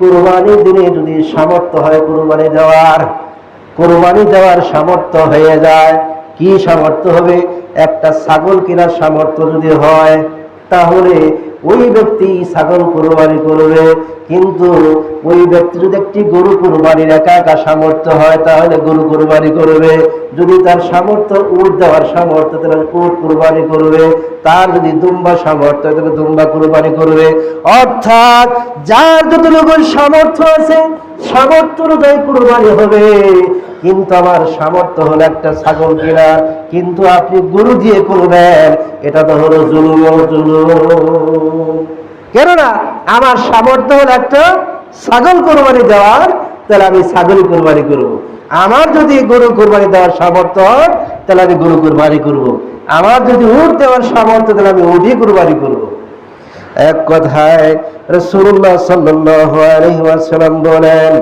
কুরবানির দিনে যদি সামর্থ্য হয় কুরবানি দেওয়ার কুরবানি দেওয়ার সামর্থ্য হয়ে যায়, কি সামর্থ্য হবে? একটা ছাগল কেনার সামর্থ্য যদি হয়, তাহলে ওই ব্যক্তি ছাগল কুরবানি করবে। কিন্তু ওই ব্যক্তি যদি একটি গরু কুরবানির একা একা সামর্থ্য হয়, তাহলে গরু কুরবানি করবে। যদি তার সামর্থ্য উট দেওয়ার সামর্থ্য, তাহলে উট কুরবানি করবে। তার যদি দুম্বা সামর্থ্য, তাহলে দুম্বা কুরবানি করবে। অর্থাৎ যার যতটুকু সামর্থ্য আছে, সামর্থ্য অনুযায়ী কুরবানি হবে। কিন্তু আমার সামর্থ্য হলো একটা ছাগল কেনা। কিন্তু আপনি গরু দিয়ে করবেন, এটা তো হলো জুলুম জুলুম। কেননা, আমার সামর্থ্য হলো একটা ছাগল কোরবানি দেওয়ার তাহলে আমি ছাগল কোরবানি করব। আমার যদি গরু কোরবানি দেওয়ার সামর্থ্য হয়, তাহলে আমি গরু কোরবানি করব। আমার যদি উঠ দেওয়ার সামর্থ্য, তাহলে আমি উঠই কোরবানি করব। এক কথায় রসুল্লাহ সাল্লাম বলেন,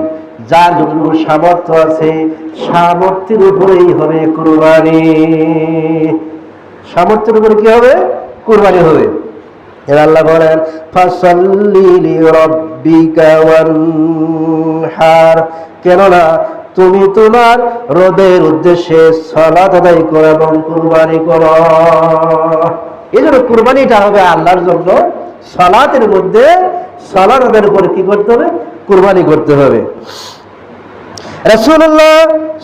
যার যতটুকু সামর্থ্য আছে, সামর্থ্যের উপরেই হবে কোরবানি সামর্থ্যের উপরে কি হবে কোরবানি হবে এর আল্লাহ বলেন, ফাসাল্লি লিরাব্বিকা ওয়ানহার কেননা তুমি তোমার রোদের উদ্দেশ্যে সালাত আদায় করো এবং কুরবানি করো। এই জন্য কুরবানিটা হবে আল্লাহর জন্য। সালাতের মধ্যে সালাত আদায়ের উপরে কি করতে হবে? কুরবানি করতে হবে। রাসূলুল্লাহ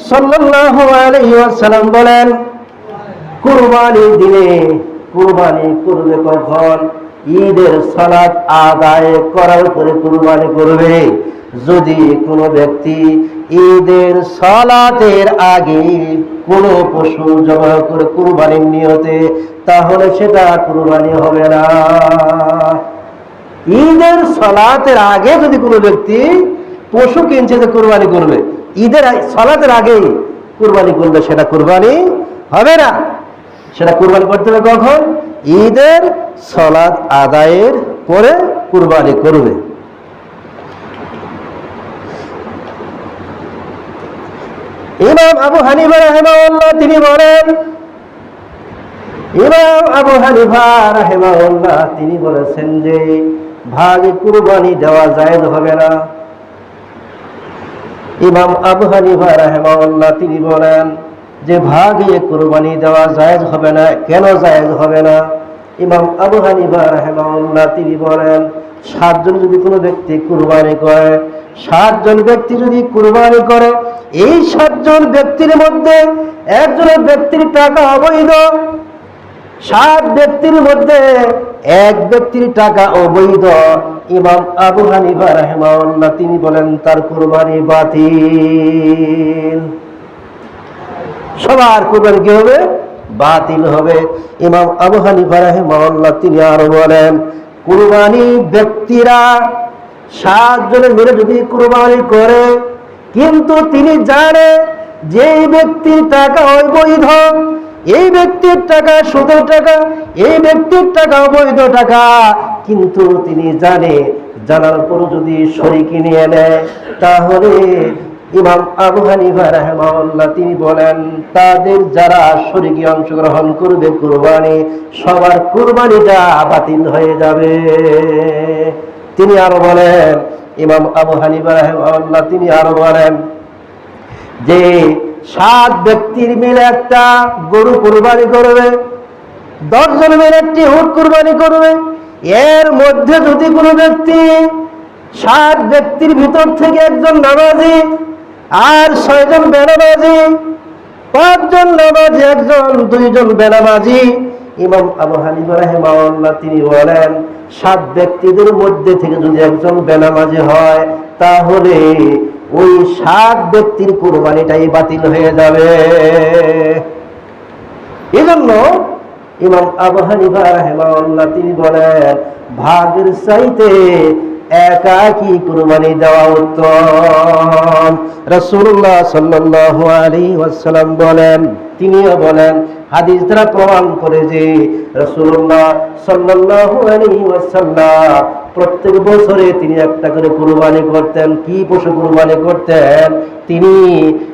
সাল্লাল্লাহু আলাইহি ওয়াসাল্লাম বলেন, কুরবানির দিনে কুরবানি করবে কখন? ঈদের সালাত আদায় করার উপরে কুরবানি করবে। যদি কোনো ব্যক্তি ঈদের সালাতের আগে কোনো পশু জবাই করে কুরবানির নিয়তে, তাহলে সেটা কুরবানি হবে না। ঈদের সালাতের আগে যদি কোনো ব্যক্তি পশু কিনছে তো কুরবানি করবে। ঈদের সালাতের আগেই কুরবানি করবে, সেটা কুরবানি হবে না। সেটা কুরবানি করতে হবে কখন? ঈদের সলাদ আদায়ের পরে কুরবানি করবে। ইমাম আবু হানিফা রাহেমাউল্লাহ তিনি বলেন, ইমাম আবু হানিফা রাহেমাউল্লাহ তিনি বলেছেন যে, ভাগে কুরবানি দেওয়া জায়েজ হবে না। ইমাম আবু হানিফা রাহেমাউল্লাহ তিনি বলেন যে, ভাগে কুরবানি দেওয়া জায়েজ হবে না, কেন জায়েজ হবে না? ইমাম আবু হানিফা রাহেমাউল্লাহ তিনি বলেন, সাতজন যদি কোনো ব্যক্তি কুরবানি করে, সাতজন ব্যক্তি যদি কুরবানি করে এই সাতজন ব্যক্তির মধ্যে একজনের ব্যক্তির টাকা অবৈধ, সাত ব্যক্তির মধ্যে এক ব্যক্তির টাকা অবৈধ। ইমাম আবু হানিফা রাহেমাউল্লাহ তিনি বলেন, তার কুরবানি বাতিল। সবার কুরবানি কি হবে? বাতিল হবে। ইমাম আবু হানিফা রাহিমাহুল্লাহ, তিনি আরও বলেন, কুরবানি ব্যক্তিরা সাতজনে মিলে যদি কুরবানি করে কিন্তু তিনি জানে যে ব্যক্তির টাকা অবৈধ, এই ব্যক্তির টাকা সুদের টাকা, এই ব্যক্তির টাকা অবৈধ টাকা, কিন্তু তিনি জানে জানার পর যদি শরিকি নিয়ে নেয়, তাহলে ইমাম আবু হানিফা রাহমাউল্লাহ তিনি বলেন, তাদের যারা শরীকে অংশগ্রহণ করবে কুরবানি, সবার কুরবানিটা বাতিল হয়ে যাবে। তিনি আরও বলেন ইমাম আবু রাহমাউল্লাহ তিনি আরও বলেন যে সাত ব্যক্তির মিলে একটা গরু কুরবানি করবে, দশজন মিলে একটি উট কুরবানি করবে। এর মধ্যে যদি কোনো ব্যক্তি সাত ব্যক্তির ভিতর থেকে একজন নামাজি আর ছয়জন বেনামাজি, পাঁচজন নামাজি, একজন, দুইজন বেনামাজি ইমাম আবু হানিফা রাহেমাউল্লাহ তিনি বলেন, সাত ব্যক্তিদের মধ্যে থেকে যদি একজন বেনামাজি হয়, তাহলে ওই সাত ব্যক্তির কোরবানিটাই বাতিল হয়ে যাবে। এজন্য ইমাম আবু হানিফা রাহেমাউল্লাহ তিনি বলেন, ভাগের চাইতে একাকি কুরবানি দেওয়া উত্তম। রাসূলুল্লাহ সাল্লাল্লাহু আলাইহি ওয়াসাল্লাম বলেন, তিনিও বলেন, হাদিস দ্বারা প্রমাণ করে যে রাসূলুল্লাহ সাল্লাল্লাহু আলাইহি ওয়াসাল্লাম প্রত্যেক বছরে তিনি একটা করে কুরবানি করতেন। কি পশু কুরবানি করতেন? তিনি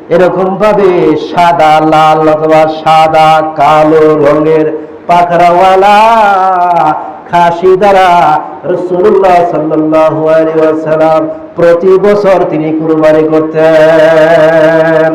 এরকম ভাবে সাদা, লাল অথবা সাদা, কালো রঙের পাখরাওয়ালা দ্বারা প্রতি বছর তিনি কুরবানি করতেন।